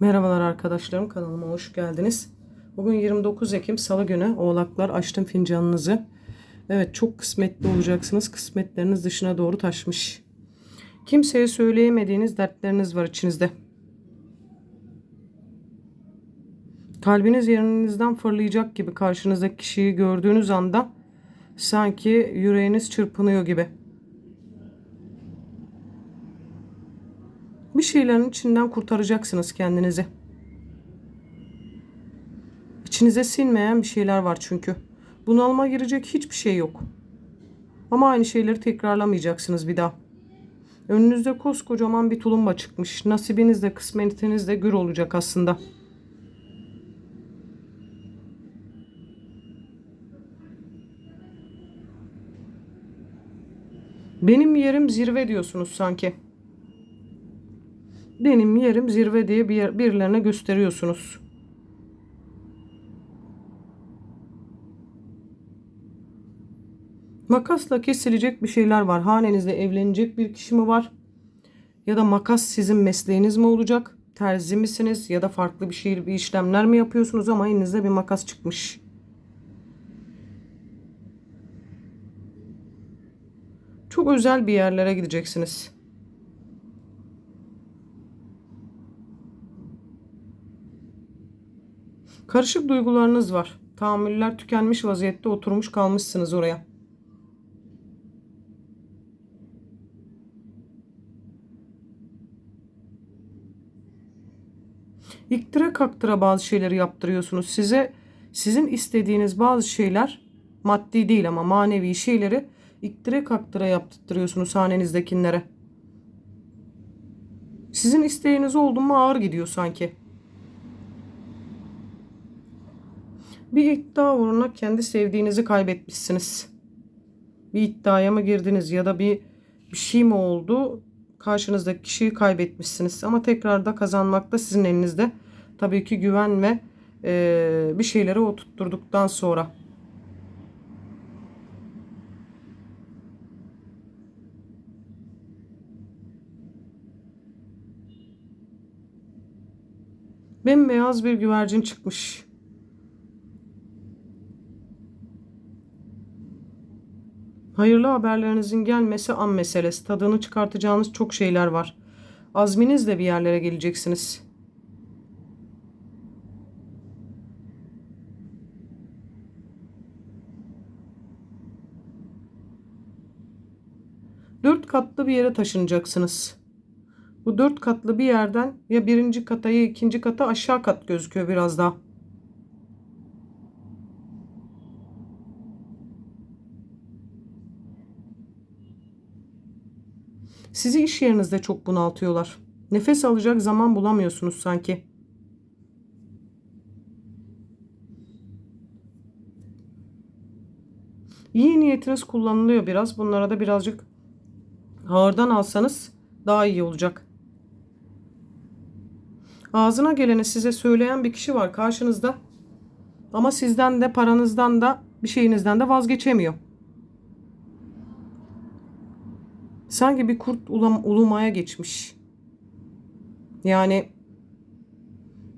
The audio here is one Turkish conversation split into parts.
Merhabalar arkadaşlarım kanalıma hoş geldiniz. Bugün 29 Ekim Salı günü Oğlaklar açtım fincanınızı. Evet çok kısmetli olacaksınız. Kısmetleriniz dışına doğru taşmış. Kimseye söyleyemediğiniz dertleriniz var içinizde. Kalbiniz yerinizden fırlayacak gibi karşınızdaki kişiyi gördüğünüz anda sanki yüreğiniz çırpınıyor gibi. Bir şeylerin içinden kurtaracaksınız kendinizi. İçinize sinmeyen bir şeyler var çünkü. Bunalıma girecek hiçbir şey yok. Ama aynı şeyleri tekrarlamayacaksınız bir daha. Önünüzde koskocaman bir tulumba çıkmış. Nasibiniz de kısmetiniz de gür olacak aslında. Benim yerim zirve diyorsunuz sanki. Benim yerim zirve diye bir yer, birilerine gösteriyorsunuz. Makasla kesilecek bir şeyler var. Hanenizde evlenecek bir kişi mi var? Ya da makas sizin mesleğiniz mi olacak? Terzi misiniz? Ya da farklı bir şey, bir işlemler mi yapıyorsunuz ama elinizde bir makas çıkmış. Çok özel bir yerlere gideceksiniz. Karışık duygularınız var. Tahammüller tükenmiş vaziyette oturmuş kalmışsınız oraya. İktira kaktıra bazı şeyleri yaptırıyorsunuz. Size sizin istediğiniz bazı şeyler maddi değil ama manevi şeyleri iktire kaktıra yaptırıyorsunuz hanenizdekilere. Sizin isteğiniz oldu mu ağır gidiyor sanki. Bir iddia uğruna kendi sevdiğinizi kaybetmişsiniz. Bir iddiaya mı girdiniz ya da bir, bir şey mi oldu? Karşınızdaki kişiyi kaybetmişsiniz. Ama tekrar da kazanmak da sizin elinizde. Tabii ki güven ve e, bir şeyleri oturtturduktan sonra. Bembeyaz bir güvercin çıkmış. Hayırlı haberlerinizin gelmesi an meselesi. Tadını çıkartacağınız çok şeyler var. Azminizle bir yerlere geleceksiniz. Dört katlı bir yere taşınacaksınız. Bu dört katlı bir yerden ya birinci kata ya ikinci kata aşağı kat gözüküyor biraz daha. Sizi iş yerinizde çok bunaltıyorlar. Nefes alacak zaman bulamıyorsunuz sanki. İyi niyetiniz kullanılıyor biraz. Bunlara da birazcık ağırdan alsanız daha iyi olacak. Ağzına geleni size söyleyen bir kişi var karşınızda. Ama sizden de paranızdan da bir şeyinizden de vazgeçemiyor. Sanki bir kurt ulam, ulumaya geçmiş. Yani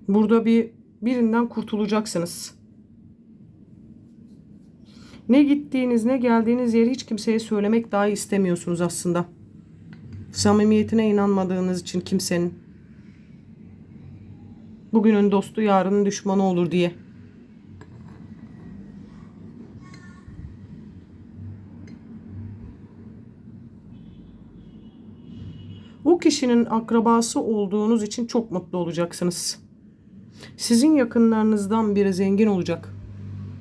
burada bir birinden kurtulacaksınız. Ne gittiğiniz ne geldiğiniz yeri hiç kimseye söylemek dahi istemiyorsunuz aslında. Samimiyetine inanmadığınız için kimsenin. Bugünün dostu yarının düşmanı olur diye. O kişinin akrabası olduğunuz için çok mutlu olacaksınız. Sizin yakınlarınızdan biri zengin olacak.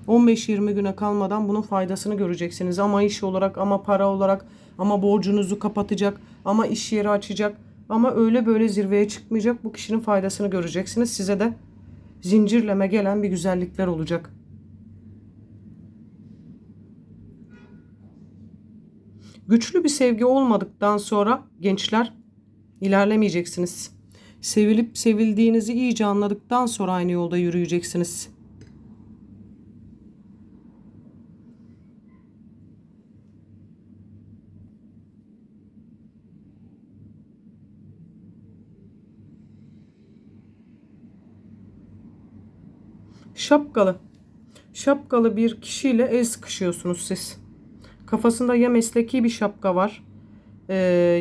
15-20 güne kalmadan bunun faydasını göreceksiniz. Ama iş olarak ama para olarak ama borcunuzu kapatacak ama iş yeri açacak ama öyle böyle zirveye çıkmayacak. Bu kişinin faydasını göreceksiniz. Size de zincirleme gelen bir güzellikler olacak. Güçlü bir sevgi olmadıktan sonra gençler ilerlemeyeceksiniz. Sevilip sevildiğinizi iyice anladıktan sonra aynı yolda yürüyeceksiniz. Şapkalı. Şapkalı bir kişiyle el sıkışıyorsunuz siz. Kafasında ya mesleki bir şapka var ee,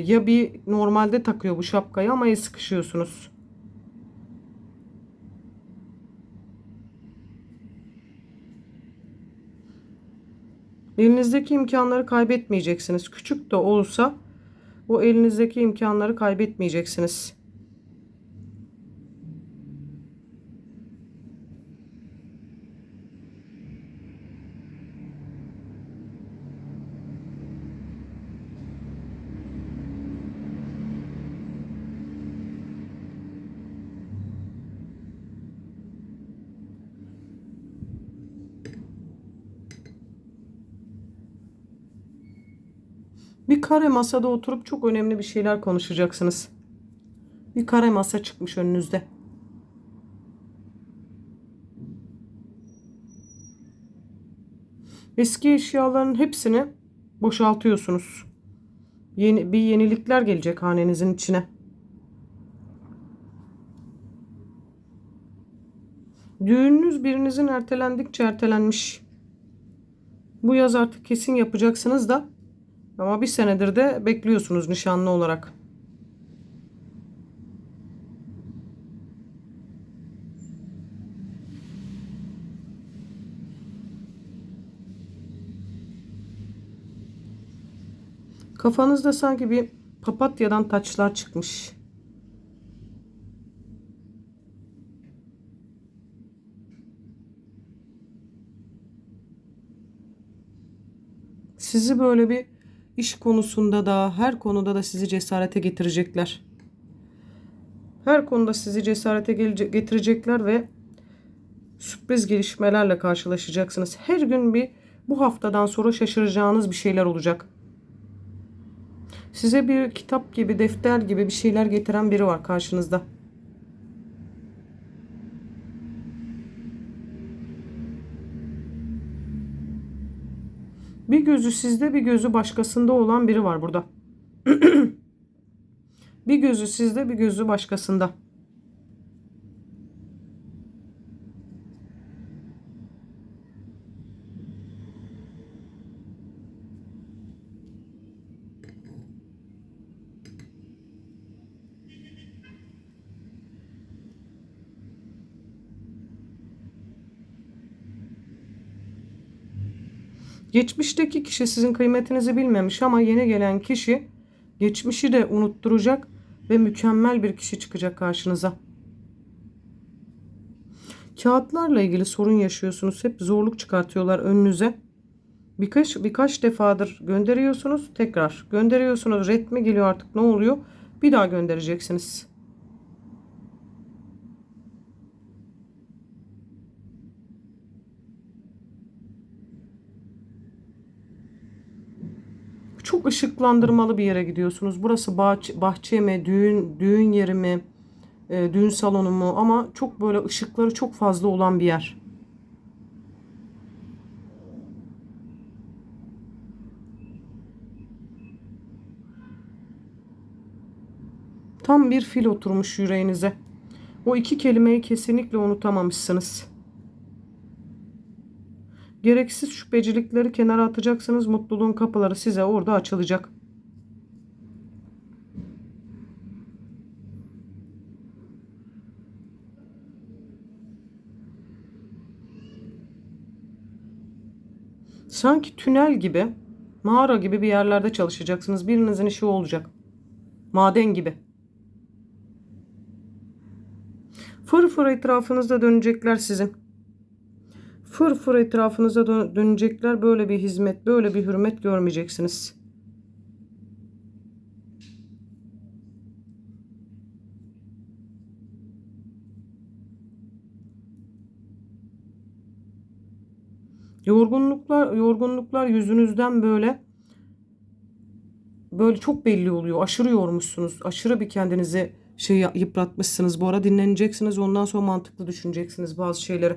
ya bir normalde takıyor bu şapkayı ama el sıkışıyorsunuz. Elinizdeki imkanları kaybetmeyeceksiniz. Küçük de olsa o elinizdeki imkanları kaybetmeyeceksiniz. Bir kare masada oturup çok önemli bir şeyler konuşacaksınız. Bir kare masa çıkmış önünüzde. Eski eşyaların hepsini boşaltıyorsunuz. Yeni, bir yenilikler gelecek hanenizin içine. Düğününüz birinizin ertelendikçe ertelenmiş. Bu yaz artık kesin yapacaksınız da ama bir senedir de bekliyorsunuz nişanlı olarak. Kafanızda sanki bir papatyadan taçlar çıkmış. Sizi böyle bir iş konusunda da her konuda da sizi cesarete getirecekler. Her konuda sizi cesarete getirecekler ve sürpriz gelişmelerle karşılaşacaksınız. Her gün bir bu haftadan sonra şaşıracağınız bir şeyler olacak. Size bir kitap gibi, defter gibi bir şeyler getiren biri var karşınızda. Bir gözü sizde, bir gözü başkasında olan biri var burada. bir gözü sizde, bir gözü başkasında. Geçmişteki kişi sizin kıymetinizi bilmemiş ama yeni gelen kişi geçmişi de unutturacak ve mükemmel bir kişi çıkacak karşınıza. Kağıtlarla ilgili sorun yaşıyorsunuz. Hep zorluk çıkartıyorlar önünüze. Birkaç birkaç defadır gönderiyorsunuz, tekrar gönderiyorsunuz. Red mi geliyor artık ne oluyor? Bir daha göndereceksiniz. Çok ışıklandırmalı bir yere gidiyorsunuz. Burası bahçe, bahçe mi, düğün düğün yeri mi, e, düğün salonu mu? Ama çok böyle ışıkları çok fazla olan bir yer. Tam bir fil oturmuş yüreğinize. O iki kelimeyi kesinlikle unutamamışsınız. Gereksiz şüphecilikleri kenara atacaksınız. Mutluluğun kapıları size orada açılacak. Sanki tünel gibi, mağara gibi bir yerlerde çalışacaksınız. Birinizin işi olacak. Maden gibi. Fır fır etrafınızda dönecekler sizin. Fır fır etrafınıza dö- dönecekler. Böyle bir hizmet, böyle bir hürmet görmeyeceksiniz. Yorgunluklar, yorgunluklar yüzünüzden böyle böyle çok belli oluyor. Aşırı yormuşsunuz. Aşırı bir kendinizi şey yıpratmışsınız. Bu ara dinleneceksiniz. Ondan sonra mantıklı düşüneceksiniz bazı şeyleri.